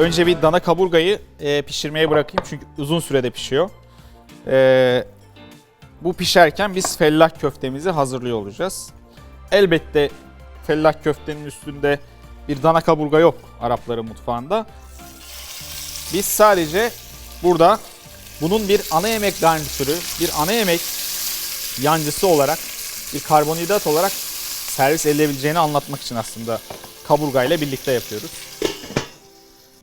Önce bir dana kaburgayı e, pişirmeye bırakayım çünkü uzun sürede pişiyor. E, bu pişerken biz fellah köftemizi hazırlıyor olacağız. Elbette fellah köftenin üstünde bir dana kaburga yok Arapların mutfağında. Biz sadece burada bunun bir ana yemek garnitürü, bir ana yemek yancısı olarak, bir karbonhidrat olarak servis edilebileceğini anlatmak için aslında kaburgayla birlikte yapıyoruz.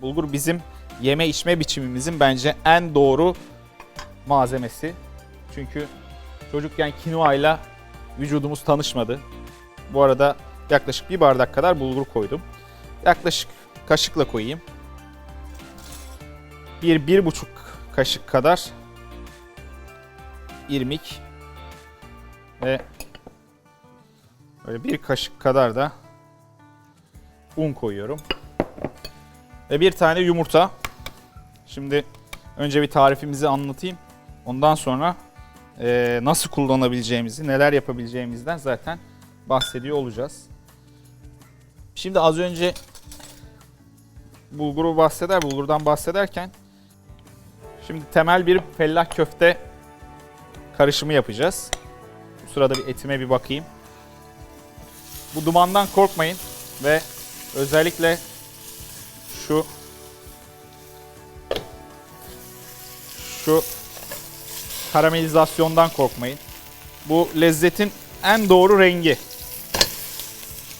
Bulgur bizim yeme içme biçimimizin bence en doğru malzemesi. Çünkü çocukken kinoa ile vücudumuz tanışmadı. Bu arada yaklaşık bir bardak kadar bulgur koydum. Yaklaşık kaşıkla koyayım. Bir, bir buçuk kaşık kadar irmik ve böyle bir kaşık kadar da un koyuyorum. Ve bir tane yumurta. Şimdi önce bir tarifimizi anlatayım. Ondan sonra eee, nasıl kullanabileceğimizi, neler yapabileceğimizden zaten bahsediyor olacağız. Şimdi az önce bulguru bahseder, bulgurdan bahsederken şimdi temel bir fellah köfte karışımı yapacağız. Bu sırada bir etime bir bakayım. Bu dumandan korkmayın ve özellikle şu şu karamelizasyondan korkmayın. Bu lezzetin en doğru rengi.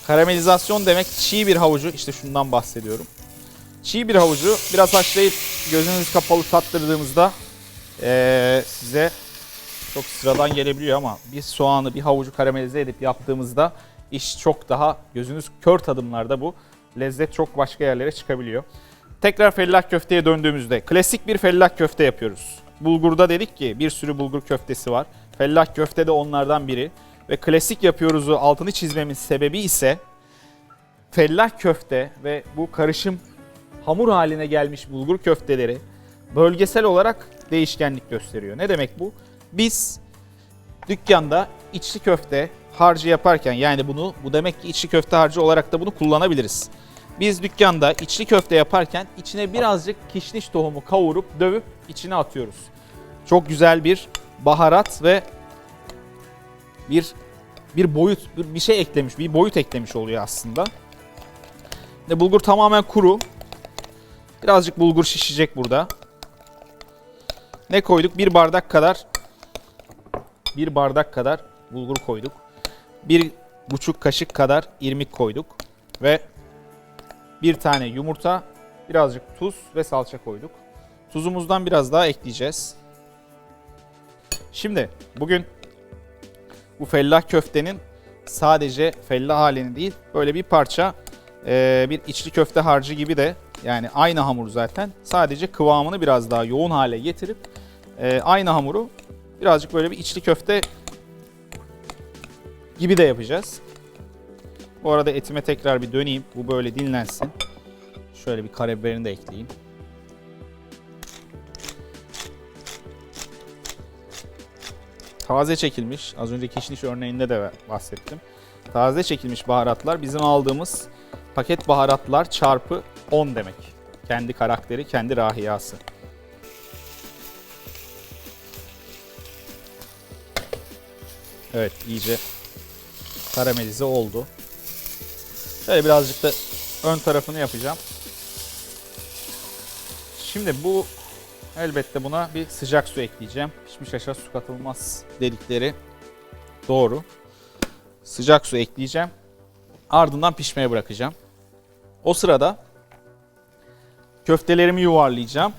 Karamelizasyon demek çiğ bir havucu, işte şundan bahsediyorum. Çiğ bir havucu biraz haşlayıp gözünüz kapalı tattırdığımızda eee, size çok sıradan gelebiliyor ama bir soğanı, bir havucu karamelize edip yaptığımızda iş çok daha gözünüz kör tadımlarda bu. Lezzet çok başka yerlere çıkabiliyor. Tekrar fellah köfteye döndüğümüzde klasik bir fellah köfte yapıyoruz. Bulgurda dedik ki bir sürü bulgur köftesi var. Fellah köfte de onlardan biri. Ve klasik yapıyoruzu altını çizmemin sebebi ise fellah köfte ve bu karışım hamur haline gelmiş bulgur köfteleri bölgesel olarak değişkenlik gösteriyor. Ne demek bu? Biz dükkanda içli köfte harcı yaparken yani bunu bu demek ki içli köfte harcı olarak da bunu kullanabiliriz. Biz dükkanda içli köfte yaparken içine birazcık kişniş tohumu kavurup dövüp içine atıyoruz. Çok güzel bir baharat ve bir bir boyut bir, şey eklemiş, bir boyut eklemiş oluyor aslında. Ve bulgur tamamen kuru. Birazcık bulgur şişecek burada. Ne koyduk? Bir bardak kadar bir bardak kadar bulgur koyduk. Bir buçuk kaşık kadar irmik koyduk. Ve bir tane yumurta, birazcık tuz ve salça koyduk. Tuzumuzdan biraz daha ekleyeceğiz. Şimdi bugün bu fellah köftenin sadece fellah halini değil böyle bir parça eee, bir içli köfte harcı gibi de yani aynı hamur zaten sadece kıvamını biraz daha yoğun hale getirip eee, aynı hamuru birazcık böyle bir içli köfte gibi de yapacağız. Bu arada etime tekrar bir döneyim. Bu böyle dinlensin. Şöyle bir karabiberini de ekleyeyim. Taze çekilmiş, az önce kişniş örneğinde de bahsettim. Taze çekilmiş baharatlar bizim aldığımız paket baharatlar çarpı 10 demek. Kendi karakteri, kendi rahiyası. Evet, iyice karamelize oldu. Şöyle birazcık da ön tarafını yapacağım. Şimdi bu elbette buna bir sıcak su ekleyeceğim. Pişmiş aşağı su katılmaz dedikleri doğru. Sıcak su ekleyeceğim. Ardından pişmeye bırakacağım. O sırada köftelerimi yuvarlayacağım.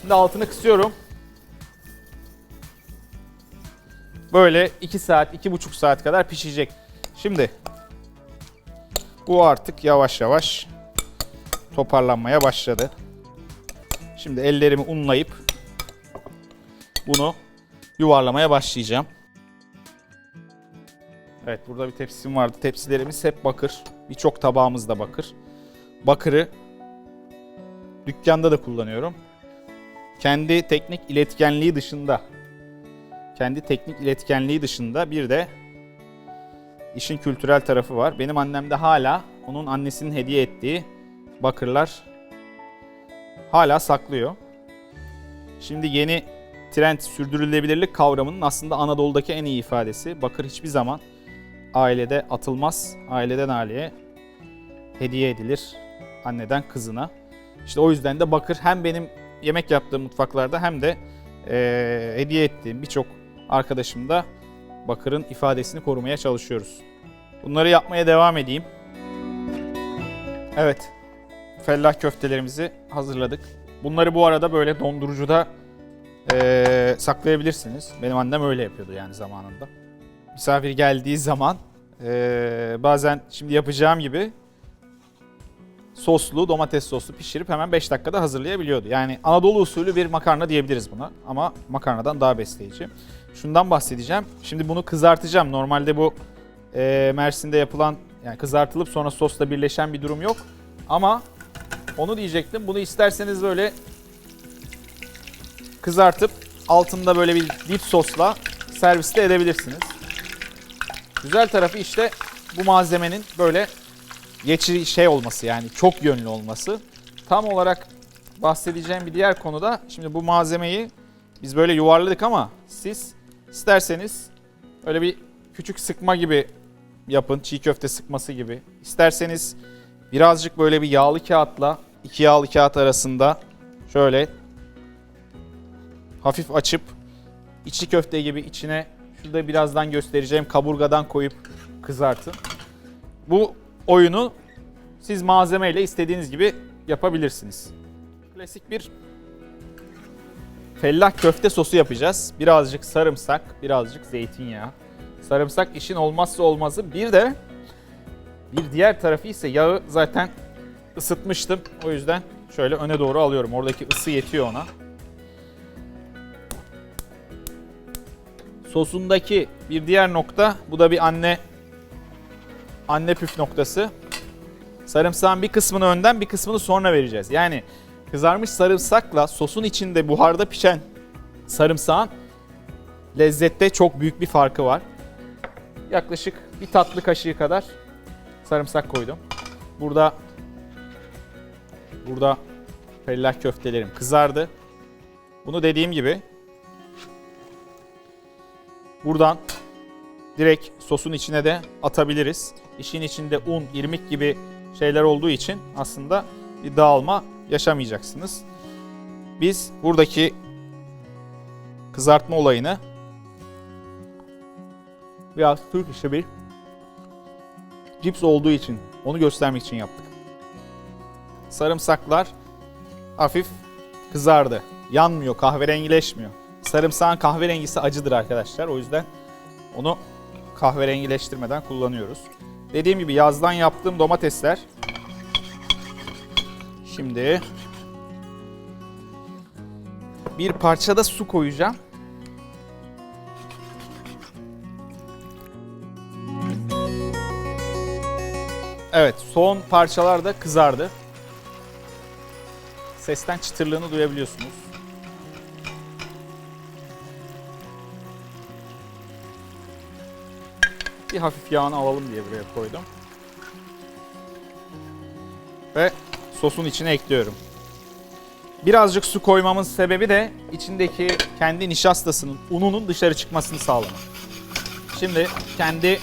Şimdi altını kısıyorum. Böyle 2 saat, 2,5 saat kadar pişecek. Şimdi bu artık yavaş yavaş toparlanmaya başladı. Şimdi ellerimi unlayıp bunu yuvarlamaya başlayacağım. Evet burada bir tepsim vardı. Tepsilerimiz hep bakır. Birçok tabağımız da bakır. Bakırı dükkanda da kullanıyorum. Kendi teknik iletkenliği dışında kendi teknik iletkenliği dışında bir de işin kültürel tarafı var. Benim annemde hala onun annesinin hediye ettiği bakırlar hala saklıyor. Şimdi yeni trend sürdürülebilirlik kavramının aslında Anadolu'daki en iyi ifadesi. Bakır hiçbir zaman ailede atılmaz. Aileden aileye hediye edilir anneden kızına. İşte o yüzden de bakır hem benim yemek yaptığım mutfaklarda hem de eee, hediye ettiğim birçok arkadaşımda bakırın ifadesini korumaya çalışıyoruz. Bunları yapmaya devam edeyim. Evet, fellah köftelerimizi hazırladık. Bunları bu arada böyle dondurucuda eee, saklayabilirsiniz. Benim annem öyle yapıyordu yani zamanında. Misafir geldiği zaman eee, bazen şimdi yapacağım gibi soslu, domates soslu pişirip hemen 5 dakikada hazırlayabiliyordu. Yani Anadolu usulü bir makarna diyebiliriz buna ama makarnadan daha besleyici. Şundan bahsedeceğim. Şimdi bunu kızartacağım. Normalde bu eee, Mersin'de yapılan yani kızartılıp sonra sosla birleşen bir durum yok. Ama onu diyecektim. Bunu isterseniz böyle kızartıp altında böyle bir dip sosla serviste edebilirsiniz. Güzel tarafı işte bu malzemenin böyle geçici şey olması yani çok yönlü olması. Tam olarak bahsedeceğim bir diğer konuda şimdi bu malzemeyi biz böyle yuvarladık ama siz isterseniz öyle bir küçük sıkma gibi yapın. Çiğ köfte sıkması gibi. İsterseniz birazcık böyle bir yağlı kağıtla iki yağlı kağıt arasında şöyle hafif açıp içli köfte gibi içine şurada birazdan göstereceğim kaburgadan koyup kızartın. Bu oyunu siz malzemeyle istediğiniz gibi yapabilirsiniz. Klasik bir fellah köfte sosu yapacağız. Birazcık sarımsak, birazcık zeytinyağı. Sarımsak işin olmazsa olmazı. Bir de bir diğer tarafı ise yağı zaten ısıtmıştım. O yüzden şöyle öne doğru alıyorum. Oradaki ısı yetiyor ona. Sosundaki bir diğer nokta, bu da bir anne anne püf noktası. Sarımsağın bir kısmını önden bir kısmını sonra vereceğiz. Yani kızarmış sarımsakla sosun içinde buharda pişen sarımsağın lezzette çok büyük bir farkı var. Yaklaşık bir tatlı kaşığı kadar sarımsak koydum. Burada burada fellah köftelerim kızardı. Bunu dediğim gibi buradan direkt sosun içine de atabiliriz. İşin içinde un, irmik gibi şeyler olduğu için aslında bir dağılma yaşamayacaksınız. Biz buradaki kızartma olayını biraz Türk işi bir cips olduğu için onu göstermek için yaptık. Sarımsaklar hafif kızardı. Yanmıyor, kahverengileşmiyor. Sarımsağın kahverengisi acıdır arkadaşlar. O yüzden onu kahverengileştirmeden kullanıyoruz. Dediğim gibi yazdan yaptığım domatesler. Şimdi bir parça da su koyacağım. Evet, son parçalar da kızardı. Sesten çıtırlığını duyabiliyorsunuz. Bir hafif yağını alalım diye buraya koydum. Ve sosun içine ekliyorum. Birazcık su koymamın sebebi de içindeki kendi nişastasının, ununun dışarı çıkmasını sağlamak. Şimdi kendi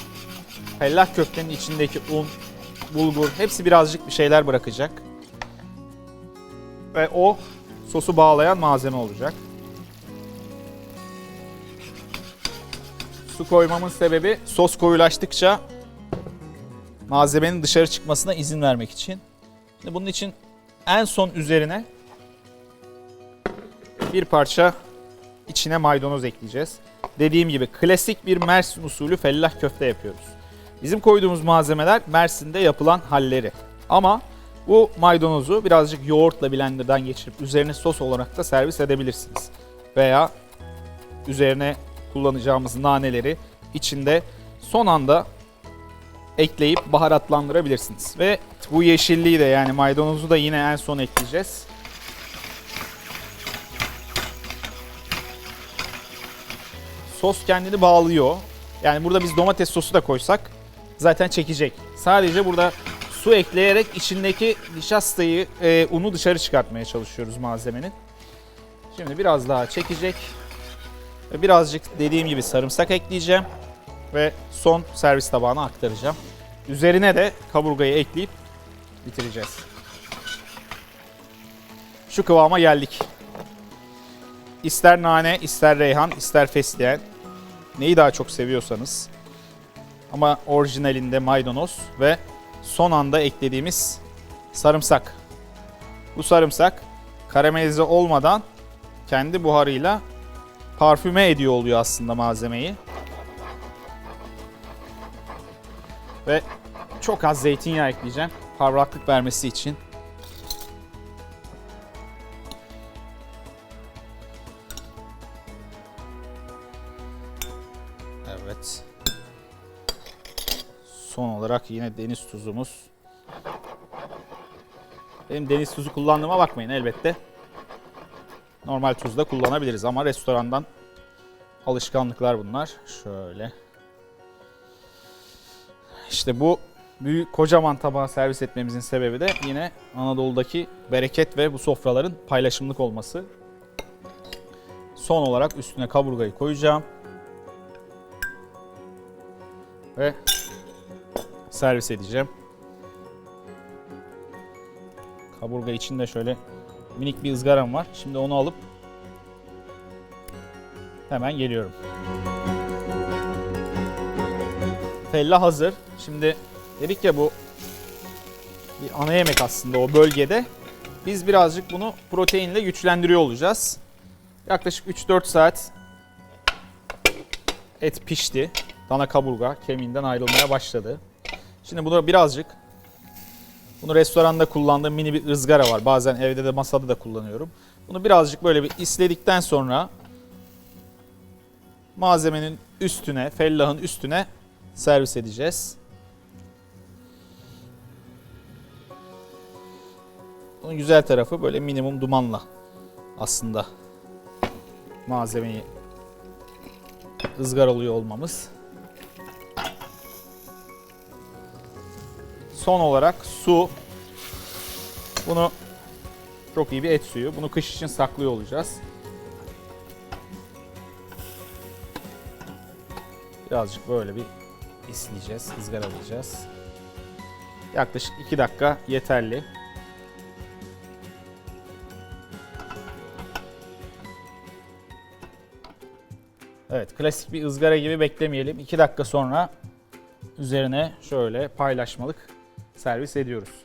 fellah köftenin içindeki un, bulgur hepsi birazcık bir şeyler bırakacak. Ve o sosu bağlayan malzeme olacak. Su koymamın sebebi sos koyulaştıkça malzemenin dışarı çıkmasına izin vermek için. Şimdi bunun için en son üzerine bir parça içine maydanoz ekleyeceğiz. Dediğim gibi klasik bir Mersin usulü fellah köfte yapıyoruz. Bizim koyduğumuz malzemeler Mersin'de yapılan halleri. Ama bu maydanozu birazcık yoğurtla blenderdan geçirip üzerine sos olarak da servis edebilirsiniz. Veya üzerine kullanacağımız naneleri içinde son anda ekleyip baharatlandırabilirsiniz. Ve bu yeşilliği de yani maydanozu da yine en son ekleyeceğiz. Sos kendini bağlıyor. Yani burada biz domates sosu da koysak zaten çekecek. Sadece burada su ekleyerek içindeki nişastayı, e, unu dışarı çıkartmaya çalışıyoruz malzemenin. Şimdi biraz daha çekecek. Birazcık dediğim gibi sarımsak ekleyeceğim. Ve son servis tabağına aktaracağım. Üzerine de kaburgayı ekleyip bitireceğiz. Şu kıvama geldik. İster nane, ister reyhan, ister fesleğen. Neyi daha çok seviyorsanız. Ama orijinalinde maydanoz ve son anda eklediğimiz sarımsak. Bu sarımsak karamelize olmadan kendi buharıyla parfüme ediyor oluyor aslında malzemeyi. Ve çok az zeytinyağı ekleyeceğim. Parlaklık vermesi için. Evet. Son olarak yine deniz tuzumuz. Benim deniz tuzu kullandığıma bakmayın elbette. Normal tuz da kullanabiliriz ama restorandan alışkanlıklar bunlar. Şöyle. İşte bu büyük kocaman tabağa servis etmemizin sebebi de yine Anadolu'daki bereket ve bu sofraların paylaşımlık olması. Son olarak üstüne kaburgayı koyacağım. Ve servis edeceğim. Kaburga içinde şöyle minik bir ızgaram var. Şimdi onu alıp hemen geliyorum. Fella hazır. Şimdi dedik ya bu bir ana yemek aslında o bölgede. Biz birazcık bunu proteinle güçlendiriyor olacağız. Yaklaşık 3-4 saat et pişti. Dana kaburga kemiğinden ayrılmaya başladı. Şimdi bunu birazcık bunu restoranda kullandığım mini bir ızgara var. Bazen evde de masada da kullanıyorum. Bunu birazcık böyle bir isledikten sonra malzemenin üstüne, fellahın üstüne servis edeceğiz. Bunun güzel tarafı böyle minimum dumanla aslında malzemeyi ızgaralıyor olmamız. Son olarak su. Bunu çok iyi bir et suyu. Bunu kış için saklıyor olacağız. Birazcık böyle bir isleyeceğiz, ızgaralayacağız. Yaklaşık 2 dakika yeterli. Evet, klasik bir ızgara gibi beklemeyelim. 2 dakika sonra üzerine şöyle paylaşmalık servis ediyoruz.